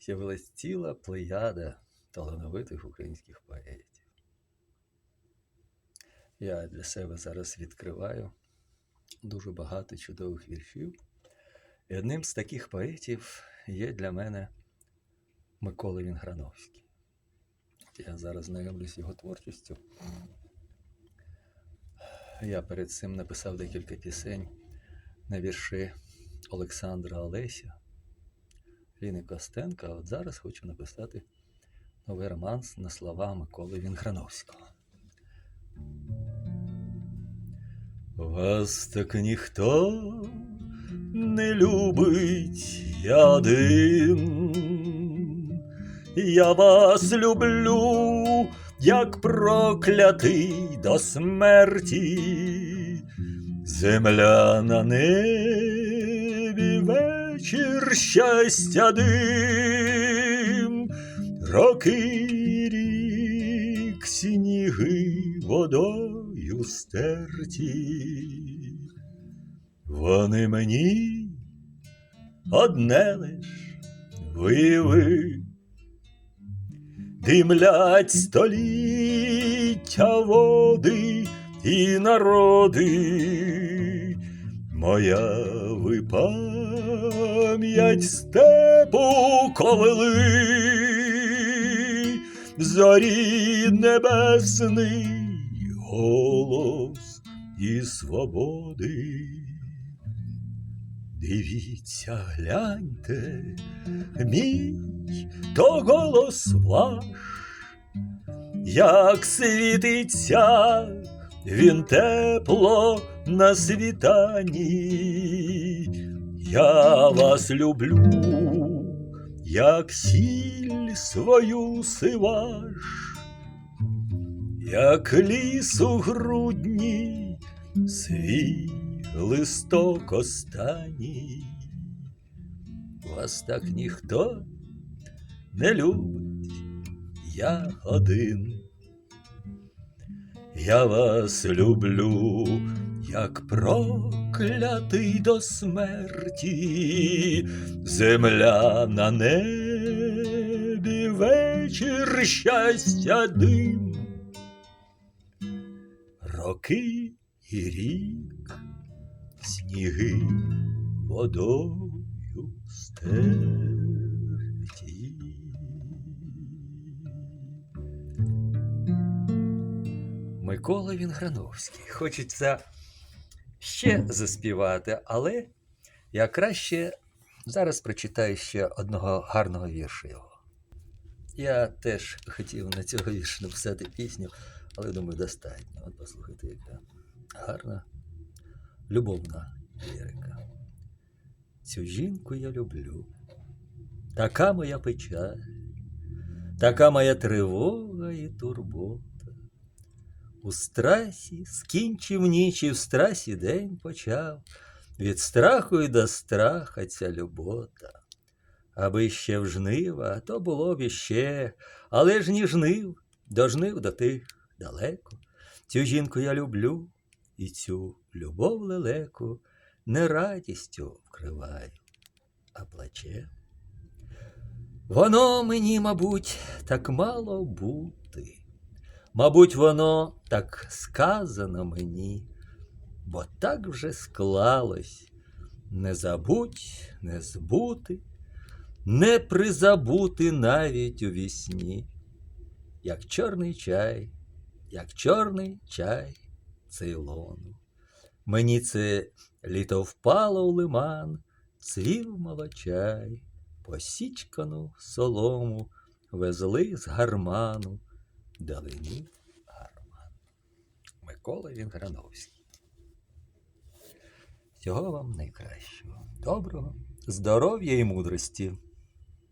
з'явилась ціла плеяда талановитих українських поетів. Я для себе зараз відкриваю дуже багато чудових віршів. І одним з таких поетів є для мене Микола Вінграновський. Я зараз знайомлюсь його творчістю. Я перед цим написав декілька пісень на вірші Олександра Олеся, Ліни Костенка. А от зараз хочу написати новий романс на слова Миколи Вінграновського. Вас так ніхто не любить я один. Я вас люблю, як проклятий до смерті. Земля на небі, вечір щастя дим, роки рік, сніги водою стерті. Вони мені одне лиш вияви, димлять століття води і народи. Моя ви пам'ять степу ковили, зорі небесний голос і свободи. Дивіться, гляньте, мій то голос ваш, як світиться він тепло на світанні. Я вас люблю, як сіль свою сиваш, як ліс у грудні свій листок останній. Вас так ніхто не любить, я один. Я вас люблю, як проклятий до смерті, земля на небі, вечір щастя дим, роки і рік, сніги водою стерті. Микола Вінграновський. Хочеться ще заспівати, але я краще зараз прочитаю ще одного гарного вірша його. Я теж хотів на цього вірша написати пісню, але думаю, достатньо. От послухайте, яка гарна, любовна лірика. Цю жінку я люблю. Така моя печаль, така моя тривога і турбота. У страсі скінчив ніч і в страсі день почав, від страху й до страха ця любота. Аби ще в жнива, то було б іще, але ж ні жнив, до жнив до тих далеко. Цю жінку я люблю, і цю любов лелеку не радістю вкриваю, а плаче. Воно мені, мабуть, так мало бути. Мабуть, воно так сказано мені, бо так вже склалось не забудь, не збути, не призабути навіть у вісні, як чорний чай, як чорний чай цейлону. Мені це літо впало у лиман, цвів молочай, посічкану солому везли з гарману. Далині Гарман. Микола Вінграновський. Всього вам найкращого. Доброго, здоров'я і мудрості.